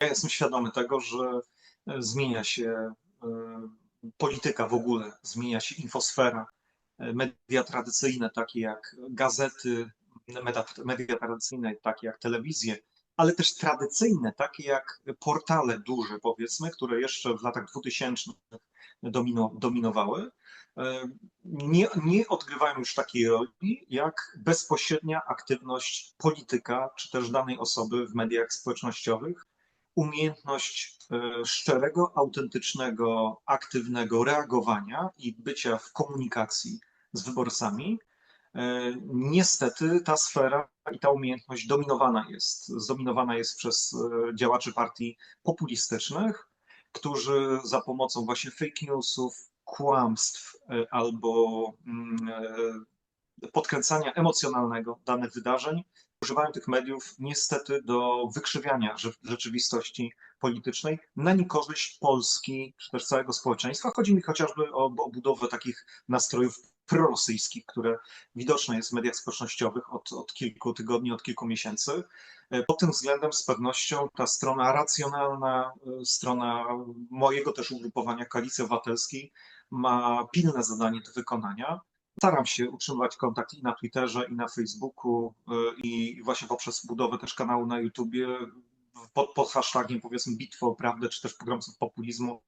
Ja jestem świadomy tego, że e, zmienia się e, polityka w ogóle, zmienia się infosfera. E, Media tradycyjne, takie jak gazety, media, tradycyjne, takie jak telewizje, ale też tradycyjne, takie jak portale duże, powiedzmy, które jeszcze w latach 2000 domino, dominowały, nie, nie odgrywają już takiej roli jak bezpośrednia aktywność polityka czy też danej osoby w mediach społecznościowych, umiejętność e, szczerego, autentycznego, aktywnego reagowania i bycia w komunikacji z wyborcami. E, Niestety ta sfera i ta umiejętność dominowana jest. Zdominowana jest przez e, działaczy partii populistycznych, którzy za pomocą właśnie fake newsów, kłamstw albo mm, podkręcania emocjonalnego danych wydarzeń używają tych mediów niestety do wykrzywiania rze- rzeczywistości politycznej na niekorzyść Polski czy też całego społeczeństwa. Chodzi mi chociażby o, o budowę takich nastrojów prorosyjskich, które widoczne jest w mediach społecznościowych od, od kilku tygodni, od kilku miesięcy. Pod tym względem z pewnością ta strona racjonalna, strona mojego też ugrupowania Koalicji Obywatelskiej ma pilne zadanie do wykonania. Staram się utrzymywać kontakt i na Twitterze, i na Facebooku, e, i właśnie poprzez budowę też kanału na YouTubie pod, pod hashtagiem powiedzmy Bitwy o Prawdę, czy też pogromców populizmu,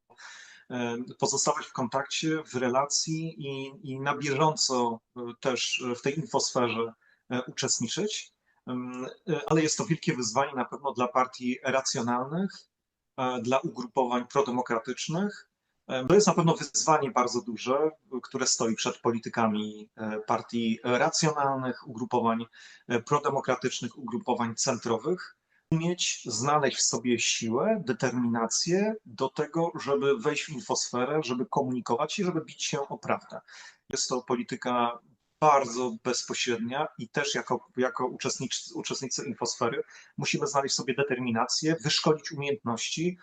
e, pozostawać w kontakcie, w relacji i, i na bieżąco e, też w tej infosferze uczestniczyć. Ale jest to wielkie wyzwanie na pewno dla partii racjonalnych, dla ugrupowań prodemokratycznych. E, To jest na pewno wyzwanie bardzo duże, które stoi przed politykami e, partii racjonalnych, ugrupowań e, prodemokratycznych, ugrupowań centrowych. Umieć znaleźć w sobie siłę, determinację do tego, żeby wejść w infosferę, żeby komunikować i żeby bić się o prawdę. Jest to polityka bardzo bezpośrednia i też jako, jako uczestnicy, uczestnicy infosfery musimy znaleźć sobie determinację, wyszkolić umiejętności,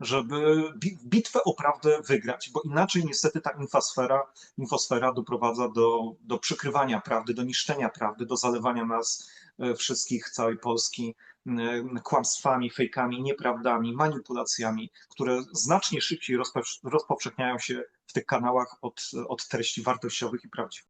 żeby bi- bitwę o prawdę wygrać, bo inaczej niestety ta infosfera, infosfera doprowadza do, do przykrywania prawdy, do niszczenia prawdy, do zalewania nas e, wszystkich, całej Polski kłamstwami, fejkami, nieprawdami, manipulacjami, które znacznie szybciej rozpow- rozpowszechniają się w tych kanałach od, od treści wartościowych i prawdziwych.